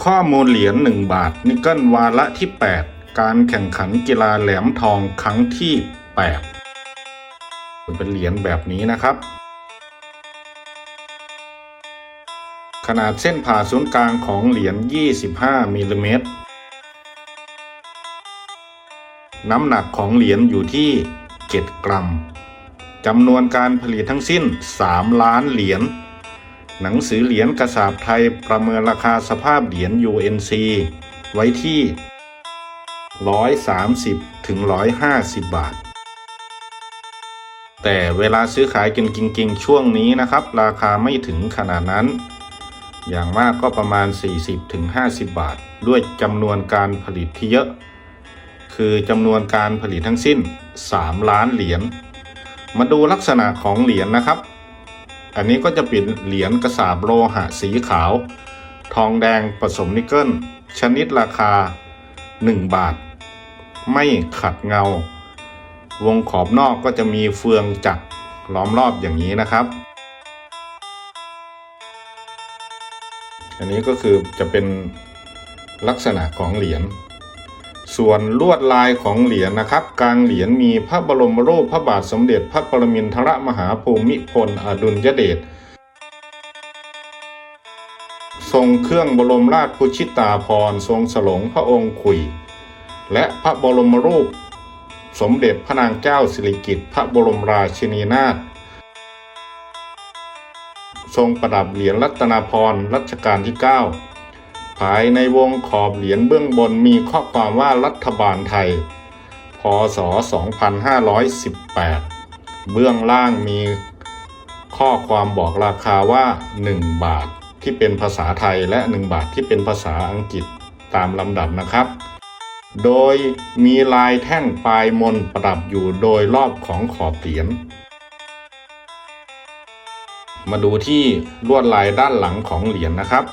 ข้อมูลเหรียญ1บาท นิกเกิลวาระที่ 8 การแข่งขันกีฬาแหลมทองครั้งที่ 8 เป็นเหรียญแบบนี้นะครับ ขนาดเส้นผ่าศูนย์กลางของเหรียญ 25มิลลิเมตรน้ำหนักของเหรียญอยู่ที่ 7 กรัมจำนวนการผลิตทั้งสิ้น 3 ล้านเหรียญ หนังสือเหรียญกระสาบไทยประเมินราคาสภาพเหรียญ UNC ไว้ที่ 130 ถึง 150 บาท แต่เวลาซื้อขายกันจริงๆ ช่วงนี้นะครับ ราคาไม่ถึงขนาดนั้น อย่างมากก็ประมาณ 40 ถึง 50 บาท ด้วยจำนวนการผลิตที่เยอะ คือจำนวนการผลิตทั้งสิ้น 3 ล้านเหรียญ มาดูลักษณะของเหรียญนะครับ อันนี้ก็จะเป็นเหรียญกระสาบโลหะสีขาว ทองแดงผสมนิกเกิล ชนิดราคา 1 บาท ไม่ขัดเงา วงขอบนอกก็จะมีเฟืองจักรล้อมรอบอย่างนี้นะครับ อันนี้ก็คือจะเป็นลักษณะของเหรียญ ส่วนลวดลายของเหรียญนะครับ กลางเหรียญมีพระบรมรูปพระบาทสมเด็จพระปรมินทรมหาภูมิพลอดุลยเดชทรงเครื่องบรมราชพุชิตาภรทรงสลงพระองค์ขุย และพระบรมรูป สมเด็จพระนางเจ้าสิริกิติ์พระบรมราชินีนาถทรงประดับเหรียญรัตนาพรรัชกาลที่ 9 ภายในวงขอบเหรียญเบื้องบนมีข้อความว่ารัฐบาลไทย พศ 2518 เบื้องล่างมีข้อความบอกราคาว่า 1 บาทที่เป็นภาษาไทยและ 1 บาทที่เป็นภาษาอังกฤษตามลำดับนะครับ โดยมีลายแท่งปลายมนประดับอยู่โดยรอบของขอบเหรียญมาดูที่ลวดลายด้านหลังของเหรียญนะครับ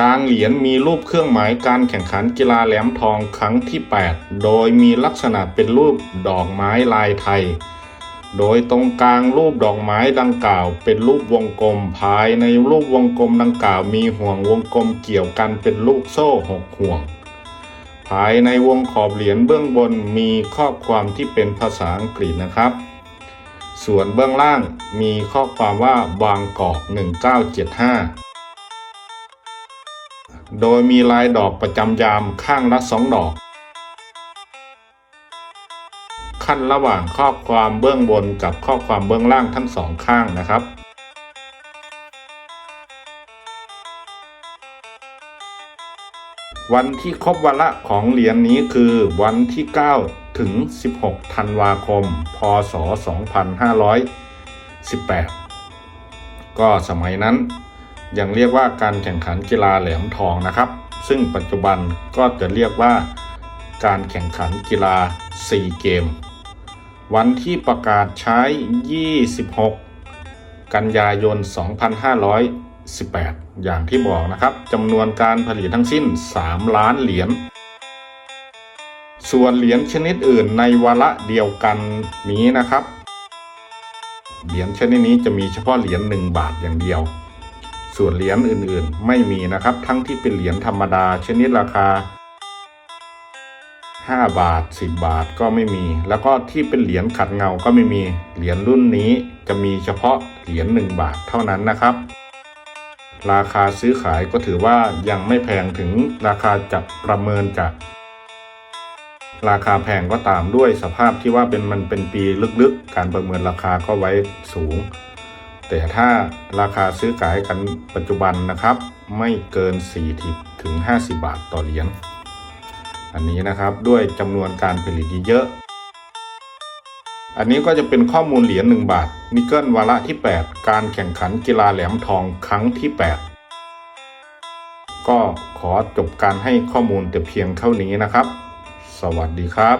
กลางเหรียญมีรูปเครื่องหมายการแข่งขันกีฬาแหลมทองครั้งที่ 8 โดยมีลักษณะเป็นรูปดอกไม้ลายไทย โดยตรงกลางรูปดอกไม้ดังกล่าว เป็นรูปวงกลมภายในรูปวงกลมดังกล่าว มีห่วงวงกลมเกี่ยวกันเป็นลูกโซ่หกห่วง ภายในวงขอบเหรียญเบื้องบนมีข้อความที่เป็นภาษาอังกฤษนะครับ ส่วนเบื้องล่างมีข้อความว่าบางกอก1975 โดยมีลายดอกประจำยามข้างละสองดอก ขั้นระหว่างข้อความเบื้องบนกับข้อความเบื้องล่างทั้งสองข้างนะครับวันที่ครบวาระของเหรียญนี้คือวันที่ 9 ถึง 16 ธันวาคม พศ 2518 ก็สมัยนั้น ยังเรียกว่าการแข่งขันกีฬาแหลมทองนะครับ ซึ่งปัจจุบันก็จะเรียกว่าการแข่งขันกีฬา 4 เกม วันที่ประกาศใช้ 26 กันยายน 2518 อย่างที่บอกนะครับจำนวนการผลิตทั้งสิ้น 3 ล้านเหรียญ ส่วนเหรียญชนิดอื่นในวาระเดียวกันนี้นะครับ เหรียญชนิดนี้จะมีเฉพาะเหรียญ1บาทอย่างเดียว ส่วนเหรียญอื่นๆ ไม่มีนะครับ ทั้งที่เป็นเหรียญธรรมดา ชนิดราคา 5 บาท 10 บาทก็ไม่มี แล้วก็ที่เป็นเหรียญขัดเงาก็ไม่มีเหรียญรุ่นนี้จะมีเฉพาะเหรียญ1บาทเท่านั้นนะครับ ราคาซื้อขายก็ถือว่ายังไม่แพงถึงราคาจะประเมินจากราคาแพงก็ตามด้วยสภาพที่ว่าเป็นมันเป็นปีลึกๆ การประเมินราคาก็ไว้สูง แต่ถ้าราคาซื้อขายกันปัจจุบันนะครับ ไม่เกิน4ถึง 50 บาทต่อเหรียญอันนี้นะครับด้วยจำนวนการผลิตที่เยอะอันนี้ก็จะเป็นข้อมูลเหรียญ1บาท นิกเกิลวาระที่ 8 การแข่งขันกีฬาแหลมทองครั้งที่ 8 ก็ขอจบการให้ข้อมูลแต่เพียงเท่านี้นะครับ สวัสดีครับ